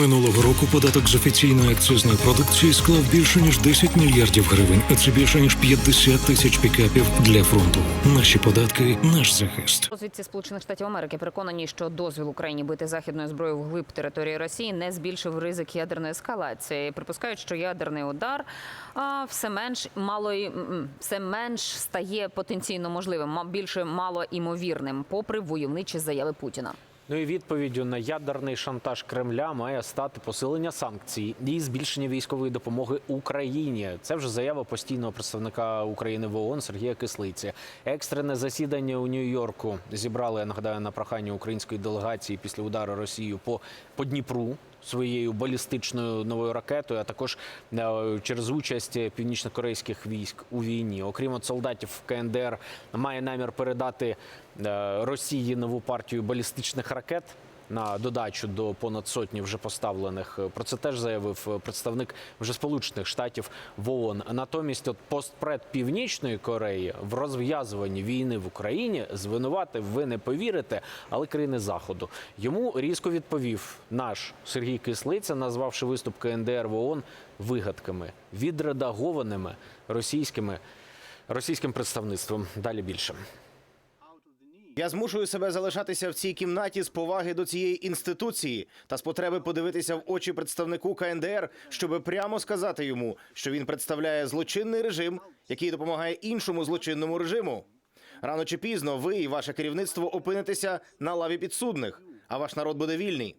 Минулого року податок з офіційної акцизної продукції склав більше ніж 10 мільярдів гривень, а це більше ніж 50 тисяч пікапів для фронту. Наші податки, наш захист. Розвідці Сполучених Штатів Америки переконані, що дозвіл Україні бити західною зброєю вглиб території Росії не збільшив ризик ядерної ескалації. Припускають, що ядерний удар все менш мало все менш стає потенційно можливим, більше мало імовірним, попри войовничі заяви Путіна. Ну і відповіддю на ядерний шантаж Кремля має стати посилення санкцій і збільшення військової допомоги Україні. Це вже заява постійного представника України в ООН Сергія Кислиці. Екстрене засідання у Нью-Йорку зібрали, я нагадаю, на прохання української делегації після удару Росією по, по Дніпру. Своєю балістичною новою ракетою, а також е, через участь північнокорейських військ у війні. Окрім от солдатів КНДР, має намір передати е, Росії нову партію балістичних ракет на додачу до понад сотні вже поставлених. Про це теж заявив представник вже Сполучених Штатів в ООН. Натомість, от постпред Північної Кореї в розв'язуванні війни в Україні звинуватив, ви не повірите, але країни Заходу. Йому різко відповів наш Сергій Кислиця, назвавши виступ КНДР в ООН вигадками, відредагованими російськими російським представництвом. Далі більше. Я змушую себе залишатися в цій кімнаті з поваги до цієї інституції та з потреби подивитися в очі представнику КНДР, щоби прямо сказати йому, що він представляє злочинний режим, який допомагає іншому злочинному режиму. Рано чи пізно ви і ваше керівництво опинитеся на лаві підсудних, а ваш народ буде вільний.